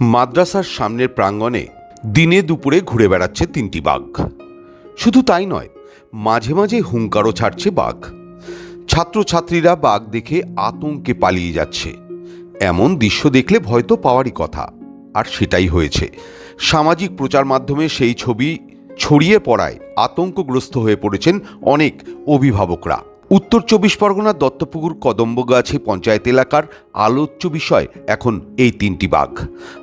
মাদ্রাসার সামনের প্রাঙ্গণে দিনে দুপুরে ঘুরে বেড়াচ্ছে তিনটি বাঘ। শুধু তাই নয়, মাঝে মাঝে হুঙ্কারও ছাড়ছে বাঘ। ছাত্রছাত্রীরা বাঘ দেখে আতঙ্কে পালিয়ে যাচ্ছে। এমন দৃশ্য দেখলে ভয় তো পাওয়ারই কথা। আর সেটাই হয়েছে। সামাজিক প্রচার মাধ্যমে সেই ছবি ছড়িয়ে পড়ায় আতঙ্কগ্রস্ত হয়ে পড়েছেন অনেক অভিভাবকরা। উত্তর চব্বিশ পরগনার দত্তপুকুর, কদম্বগাছি পঞ্চায়েত এলাকার আলোচ্য বিষয় এখন এই তিনটি বাঘ।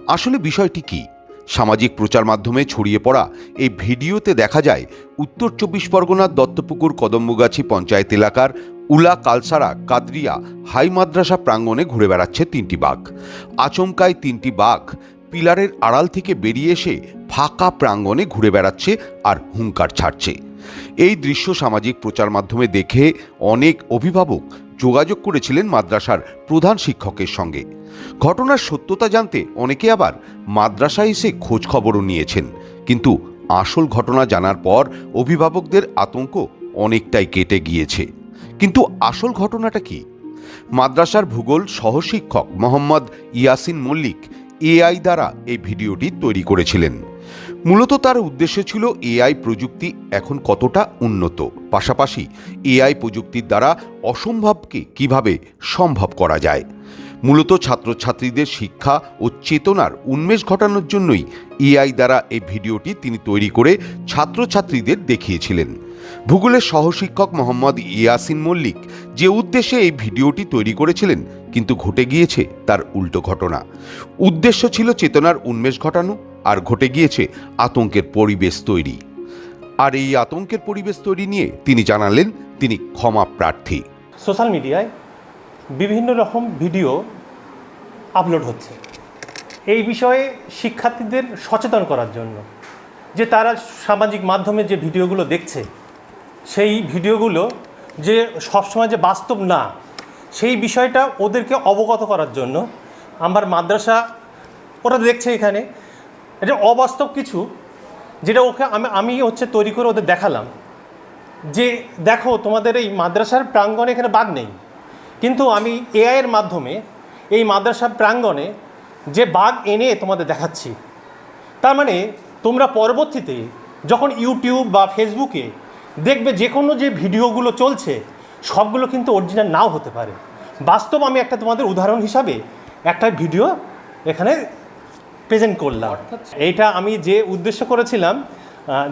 আসলে বিষয়টি কি? সামাজিক প্রচার মাধ্যমে ছড়িয়ে পড়া এই ভিডিওতে দেখা যায়, উত্তর চব্বিশ পরগনার দত্তপুকুর, কদম্বগাছি পঞ্চায়েত এলাকার উলা কালসারা, কাদরিয়া, হাই মাদ্রাসা প্রাঙ্গণে ঘুরে বেড়াচ্ছে তিনটি বাঘ। আচমকায় তিনটি বাঘ পিলারের আড়াল থেকে বেরিয়ে এসে ফাঁকা প্রাঙ্গণে ঘুরে বেড়াচ্ছে আর হুঙ্কার ছাড়ছে। এই দৃশ্য সামাজিক প্রচার মাধ্যমে দেখে অনেক অভিভাবক যোগাযোগ করেছিলেন মাদ্রাসার প্রধান শিক্ষকের সঙ্গে। ঘটনার সত্যতা জানতে অনেকে আবার মাদ্রাসায় এসে খোঁজ খবরও নিয়েছেন। কিন্তু আসল ঘটনা জানার পর অভিভাবকদের আতঙ্ক অনেকটাই কেটে গিয়েছে। কিন্তু আসল ঘটনাটা কি? মাদ্রাসার ভূগোল সহশিক্ষক মোহাম্মদ ইয়াসিন মল্লিক এআই দ্বারা এই ভিডিওটি তৈরি করেছিলেন। মূলত তার উদ্দেশ্য ছিল এআই প্রযুক্তি এখন কতটা উন্নত। পাশাপাশি এআই প্রযুক্তির দ্বারা অসম্ভবকে কীভাবে সম্ভব করা যায়। মূলত ছাত্রছাত্রীদের শিক্ষা ও চেতনার উন্মেষ ঘটানোর জন্যই এআই দ্বারা এই ভিডিওটি তিনি তৈরি করে ছাত্রছাত্রীদের দেখিয়েছিলেন। ভূগোলের সহশিক্ষক মোহাম্মদ ইয়াসিন মল্লিক যে উদ্দেশ্যে এই ভিডিওটি তৈরি করেছিলেন, কিন্তু ঘটে গিয়েছে তার উল্টো ঘটনা। উদ্দেশ্য ছিল চেতনার উন্মেষ ঘটানো আর ঘটে গিয়েছে আতঙ্কের পরিবেশ তৈরি। আর এই আতঙ্কের পরিবেশ তৈরি নিয়ে তিনি জানালেন, তিনি ক্ষমা প্রার্থী। সোশ্যাল মিডিয়ায় বিভিন্ন রকম ভিডিও আপলোড হচ্ছে। এই বিষয়ে শিক্ষার্থীদের সচেতন করার জন্য যে তারা সামাজিক মাধ্যমে যে ভিডিওগুলো দেখছে, সেই ভিডিওগুলো যে সবসময় যে বাস্তব না, সেই বিষয়টা ওদেরকে অবগত করার জন্য আমার মাদ্রাসা, ওরা দেখছে এখানে এটা অবাস্তব কিছু যেটা ওকে আমি আমি হচ্ছে তৈরি করে ওদের দেখালাম যে দেখো তোমাদের এই মাদ্রাসার প্রাঙ্গণে এখানে বাঘ নেই। কিন্তু আমি এআইয়ের মাধ্যমে এই মাদ্রাসার প্রাঙ্গণে যে বাঘ এনে তোমাদের দেখাচ্ছি, তার মানে তোমরা পরবর্তীতে যখন ইউটিউব বা ফেসবুকে দেখবে যে কোনো যে ভিডিওগুলো চলছে, সবগুলো কিন্তু অরিজিনাল নাও হতে পারে। বাস্তব আমি একটা তোমাদের উদাহরণ হিসাবে একটা ভিডিও এখানে প্রেজেন্ট করলাম। এইটা আমি যে উদ্দেশ্য করেছিলাম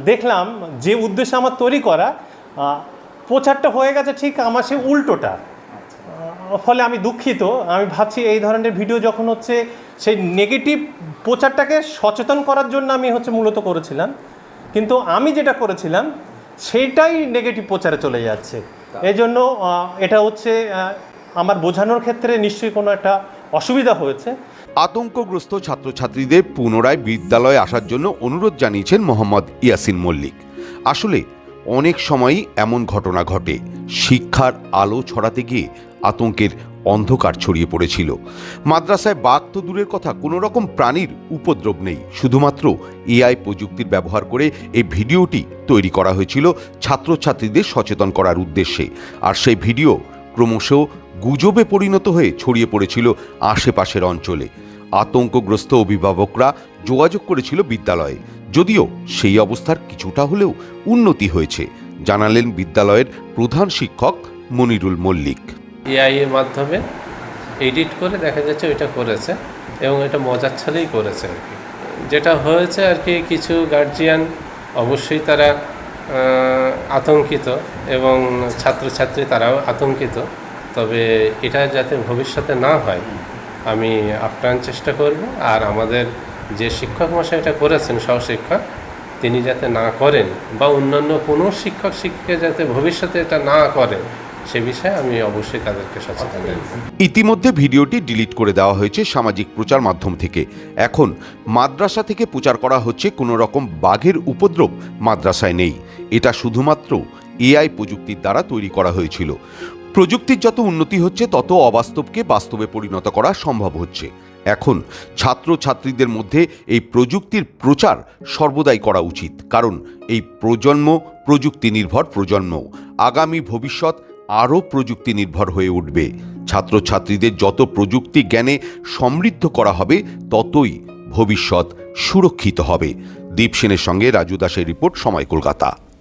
দেখলাম যে উদ্দেশ্য আমার তৈরি করা প্রচারটা হয়ে গেছে ঠিক আমার সে উল্টোটা। ফলে আমি দুঃখিত। আমি ভাবছি এই ধরনের ভিডিও যখন হচ্ছে সেই নেগেটিভ প্রচারটাকে সচেতন করার জন্য আমি হচ্ছে মূলত করেছিলাম। কিন্তু আমি যেটা করেছিলাম সেটাই নেগেটিভ প্রচারে চলে যাচ্ছে। এই জন্য এটা হচ্ছে আমার বোঝানোর ক্ষেত্রে নিশ্চয়ই কোনো একটা অসুবিধা হয়েছে। আতঙ্কগ্রস্ত ছাত্রছাত্রীদের পুনরায় বিদ্যালয়ে আসার জন্য অনুরোধ জানিয়েছেন মোহাম্মদ ইয়াসিন মল্লিক। আসলে, অনেক সময়ই এমন ঘটনা ঘটে, শিক্ষার আলো ছড়াতে গিয়ে আতঙ্কের অন্ধকার ছড়িয়ে পড়েছিল। মাদ্রাসায় বাঘ তো দূরের কথা কোনো রকম প্রাণীর উপদ্রব নেই, শুধুমাত্র এআই প্রযুক্তির ব্যবহার করে এই ভিডিওটি তৈরি করা হয়েছিল ছাত্রছাত্রীদের সচেতন করার উদ্দেশ্যে। আর সেই ভিডিও ক্রমশ গুজবে পরিণত হয়ে ছড়িয়ে পড়েছিল আশেপাশের অঞ্চলে। আতঙ্কগ্রস্ত অভিভাবকরা যোগাযোগ করেছিল বিদ্যালয়ে। যদিও সেই অবস্থার কিছুটা হলেও উন্নতি হয়েছে, জানালেন বিদ্যালয়ের প্রধান শিক্ষক মনিরুল মল্লিক। এআই এর মাধ্যমে এডিট করে দেখা যাচ্ছে ওইটা করেছে এবং এটা মজার ছলেই করেছে যেটা হয়েছে আর কি, কিছু গার্জিয়ান অবশ্যই তারা আতঙ্কিত এবং ছাত্রছাত্রী তারাও আতঙ্কিত। তবে এটা যাতে ভবিষ্যতে না হয়, আমি আপ্রাণ চেষ্টা করব আর আমাদের যে শিক্ষক মশাই এটা করেছেন, সহশিক্ষক, তিনি যাতে না করেন বা অন্যান্য কোনো শিক্ষক, শিক্ষিকা যাতে ভবিষ্যতে এটা না করেন সে বিষয়ে আমি অবশ্যই তাদেরকে সচেতন ইতিমধ্যে ভিডিওটি ডিলিট করে দেওয়া হয়েছে সামাজিক প্রচার মাধ্যম থেকে। এখন মাদ্রাসা থেকে প্রচার করা হচ্ছে কোনো রকম বাঘের উপদ্রব মাদ্রাসায় নেই। এটা শুধুমাত্র এআই প্রযুক্তির দ্বারা তৈরি করা হয়েছিল। প্রযুক্তির যত উন্নতি হচ্ছে, তত অবাস্তবকে বাস্তবে পরিণত করা সম্ভব হচ্ছে। এখন ছাত্রছাত্রীদের মধ্যে এই প্রযুক্তির প্রচার সর্বদাই করা উচিত, কারণ এই প্রজন্ম প্রযুক্তি নির্ভর প্রজন্ম। আগামী ভবিষ্যৎ আরও প্রযুক্তি নির্ভর হয়ে উঠবে। ছাত্রছাত্রীদের যত প্রযুক্তি জ্ঞানে সমৃদ্ধ করা হবে, ততই ভবিষ্যৎ সুরক্ষিত হবে। দীপ সেনের সঙ্গে রাজু দাসের রিপোর্ট সময় কলকাতা।